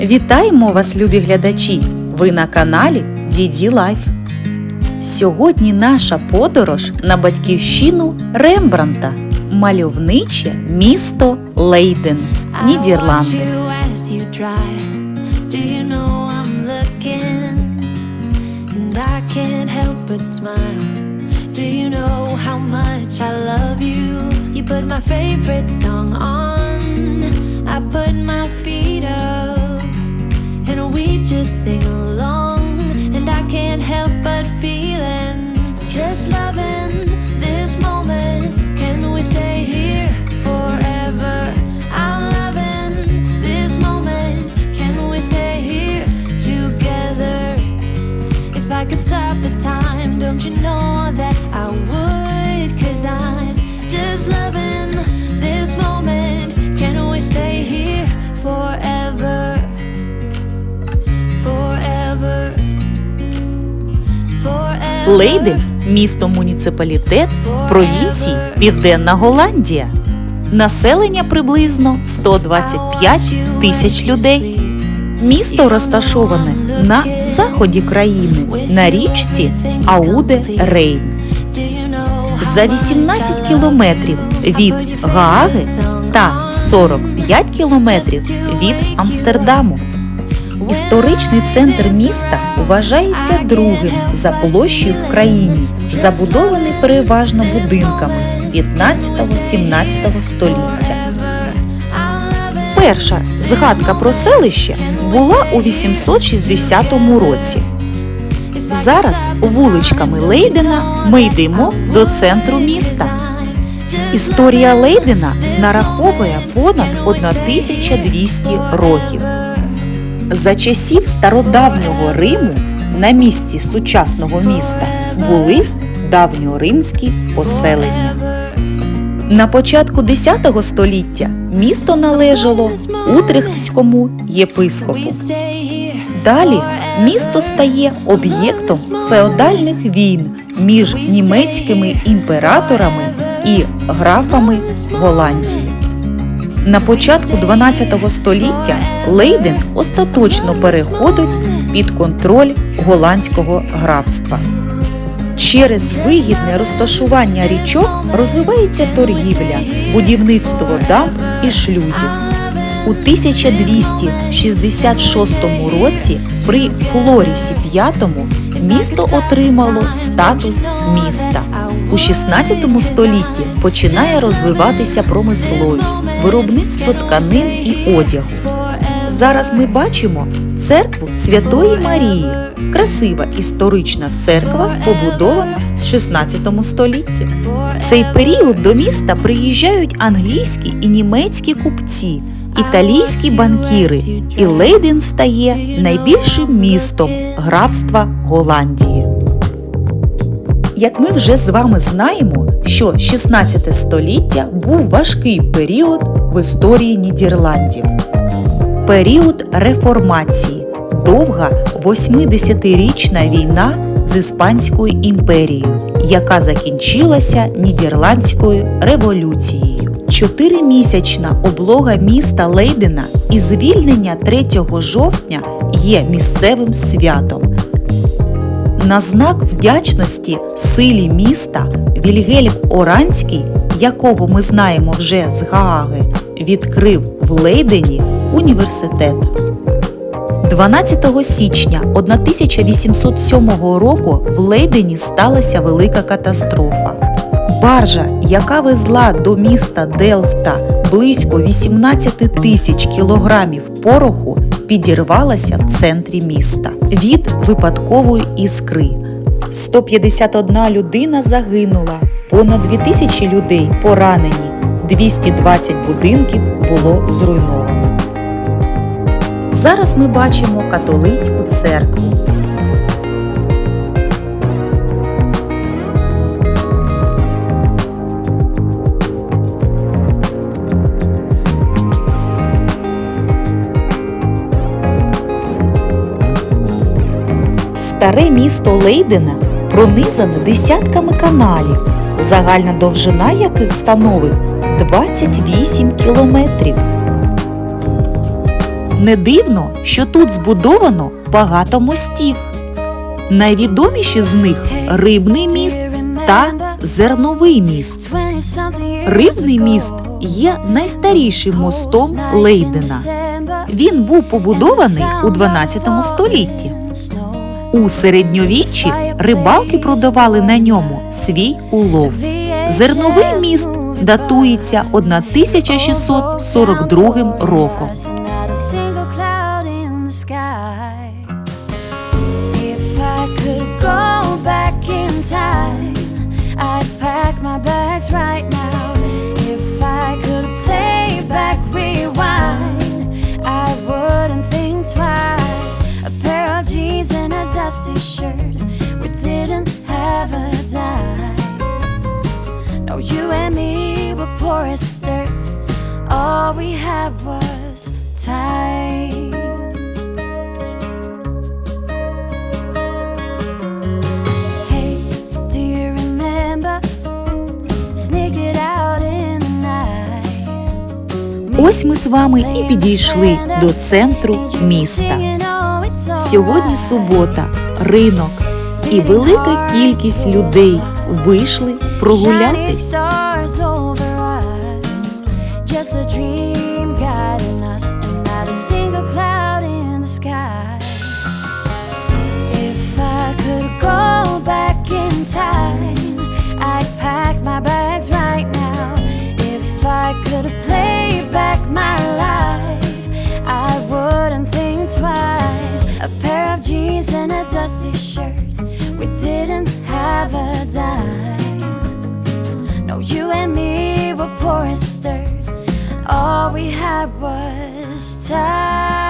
Вітаємо вас, любі глядачі! Ви на каналі Діді Лайф. Сьогодні наша подорож на батьківщину Рембранта, мальовниче місто Лейден, Нідерланди. Do you know how much I love you? You put my favorite song on. I put my feet just sing along. And I can't help but feeling just loving this moment. Can we stay here forever? I'm loving this moment. Can we stay here together? If I could stop the time, don't you know Лейден місто муніципалітет в провінції Південна Голландія. Населення приблизно 125 тисяч людей. Місто розташоване на заході країни на річці Ауде Рейн. За 18 кілометрів від Гааги та 45 кілометрів від Амстердаму. Історичний центр міста вважається другим за площею в країні, забудований переважно будинками 15-17 століття. Перша згадка про селище була у 860 році. Зараз вуличками Лейдена ми йдемо до центру міста. Історія Лейдена нараховує понад 1200 років. За часів стародавнього Риму на місці сучасного міста були давньоримські поселення. На початку X століття місто належало Утрехтському єпископу. Далі місто стає об'єктом феодальних війн між німецькими імператорами і графами Голландії. На початку 12 століття Лейден остаточно переходить під контроль голландського графства. Через вигідне розташування річок розвивається торгівля, будівництво дамб і шлюзів. У 1266 році при Флорісі V місто отримало статус міста. У 16 столітті починає розвиватися промисловість, виробництво тканин і одягу. Зараз ми бачимо церкву Святої Марії, красива історична церква, побудована з 16 століття. В цей період до міста приїжджають англійські і німецькі купці, італійські банкіри, і Лейден стає найбільшим містом графства Голландії. Як ми вже з вами знаємо, що 16 століття був важкий період в історії Нідерландів. Період реформації, довга 80-річна війна з Іспанською імперією, яка закінчилася Нідерландською революцією. Чотиримісячна облога міста Лейдена і звільнення 3 жовтня є місцевим святом. На знак вдячності силі міста Вільгельм Оранський, якого ми знаємо вже з Гааги, відкрив в Лейдені університет. 12 січня 1807 року в Лейдені сталася велика катастрофа. Баржа, яка везла до міста Делфта близько 18 тисяч кілограмів пороху, підірвалася в центрі міста від випадкової іскри. 151 людина загинула, понад 2000 людей поранені, 220 будинків було зруйновано. Зараз ми бачимо католицьку церкву. Старе місто Лейдена пронизане десятками каналів, загальна довжина яких становить 28 кілометрів. Не дивно, що тут збудовано багато мостів. Найвідоміші з них рибний міст та зерновий міст. Рибний міст є найстарішим мостом Лейдена. Він був побудований у 12 столітті. У середньовіччі рибалки продавали на ньому свій улов. Зерновий міст датується 1642 роком. I'd pack my bags right now. Have a dime. No, you and me were poor as dirt. All we had was time. Hey, do you remember? Sneak it out in the night. Ось ми з вами і підійшли до центру міста. Сьогодні субота, ринок і велика кількість людей вийшли прогулятись. If a dime. No, you and me were poor as dirt. All we had was time.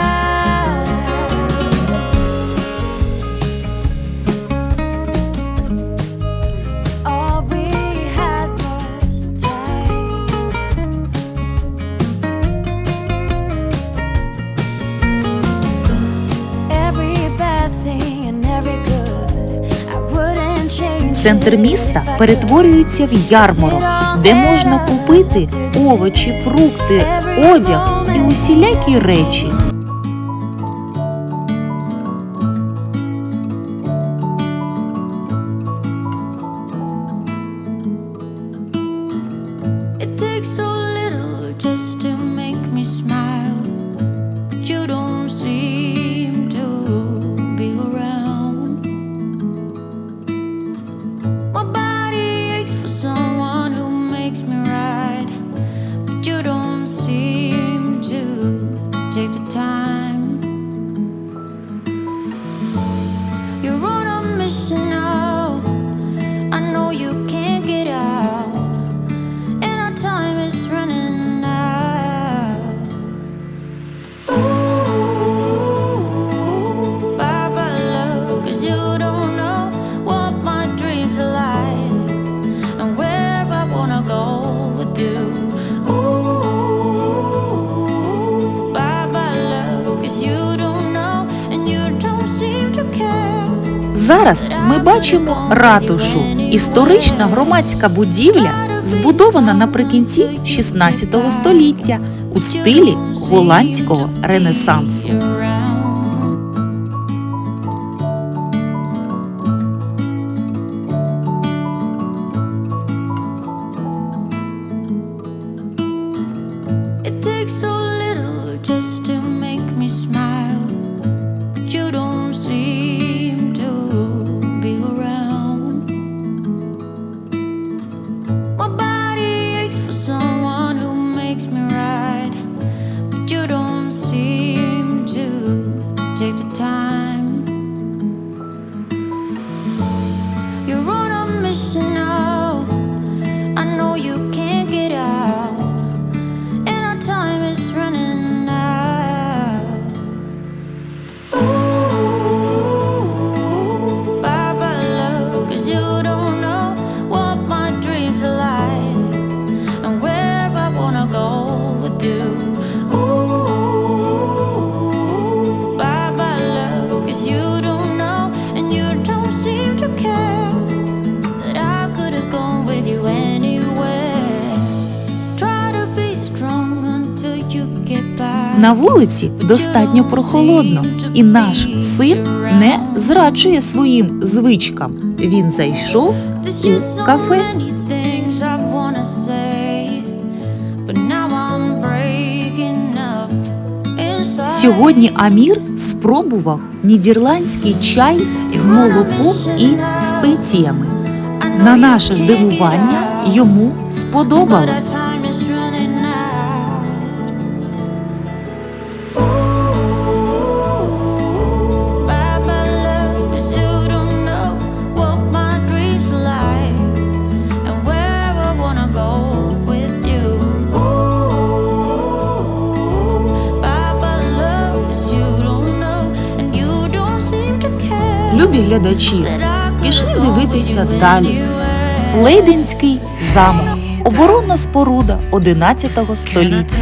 Центр міста перетворюється в ярмарок, де можна купити овочі, фрукти, одяг і усілякі речі. Зараз ми бачимо ратушу, історична громадська будівля, збудована наприкінці 16 століття у стилі голландського ренесансу. На вулиці достатньо прохолодно, і наш син не зраджує своїм звичкам. Він зайшов у кафе. Сьогодні Амір спробував нідерландський чай з молоком і спеціями. На наше здивування йому сподобалось. Любі глядачі, пішли дивитися далі. Лейденський замок. Оборонна споруда 11 століття.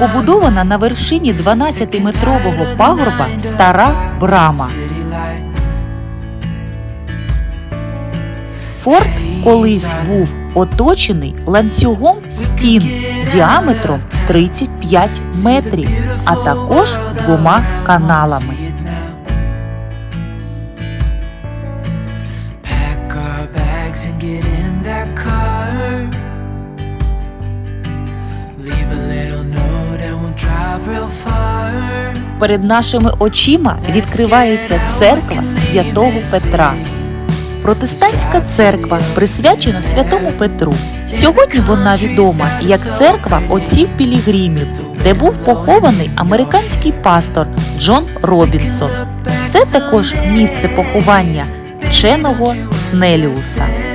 Побудована на вершині 12-метрового пагорба стара брама. Форт колись був оточений ланцюгом стін діаметром 35 метрів, а також двома каналами. Перед нашими очима відкривається церква святого Петра. Протестантська церква присвячена святому Петру. Сьогодні вона відома як церква отців Пілігримів, де був похований американський пастор Джон Робінсон. Це також місце поховання вченого Снеліуса.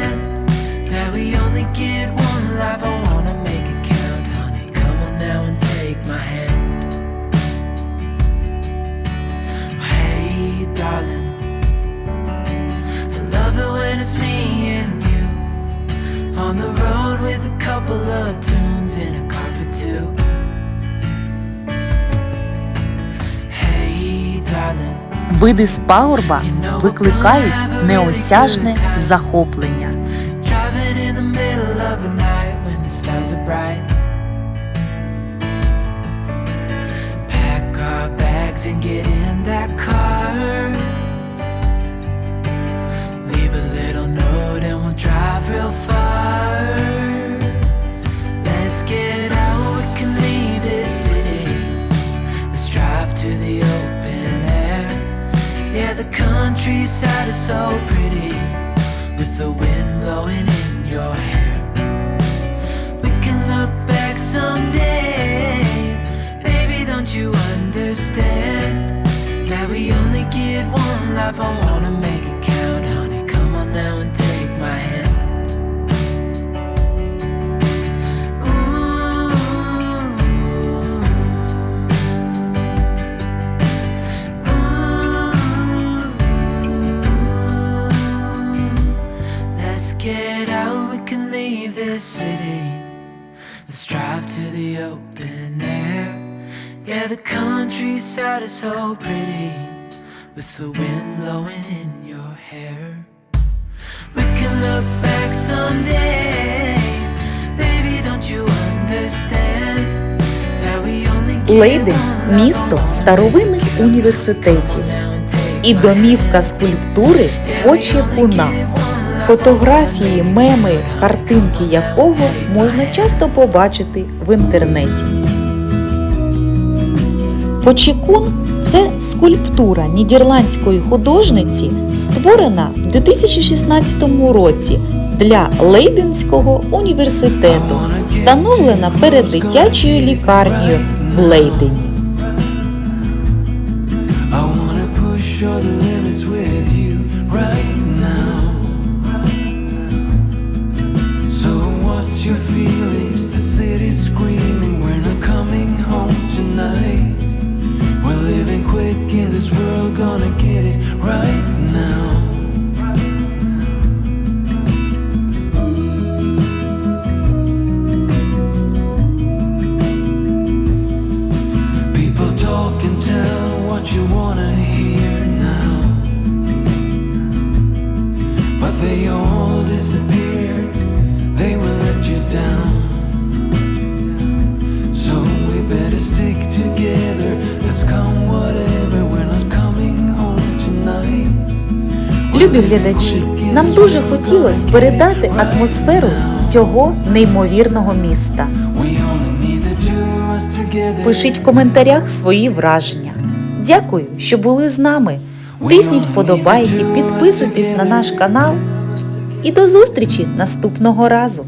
Can leave this city. Let's drive to the open. Yeah, the countryside is so pretty with the wind blowing in your hair. We can look back someday, baby. Don't you understand that we only get one life? I wanna make it count, honey. Come on now and Yeah, the countryside is so pretty with the wind blowing in your hair. We can look back someday. Baby, don't you understand that we only Лейден місто старовинних університетів і домівка скульптури Почекуна. Фотографії, меми, картинки якого можна часто побачити в інтернеті. Почекун це скульптура нідерландської художниці, створена в 2016 році для Лейденського університету, встановлена перед дитячою лікарнею в Лейдені. Любі глядачі, нам дуже хотілося передати атмосферу цього неймовірного міста. Пишіть в коментарях свої враження. Дякую, що були з нами. Тисніть вподобайки, підписуйтесь на наш канал. І до зустрічі наступного разу.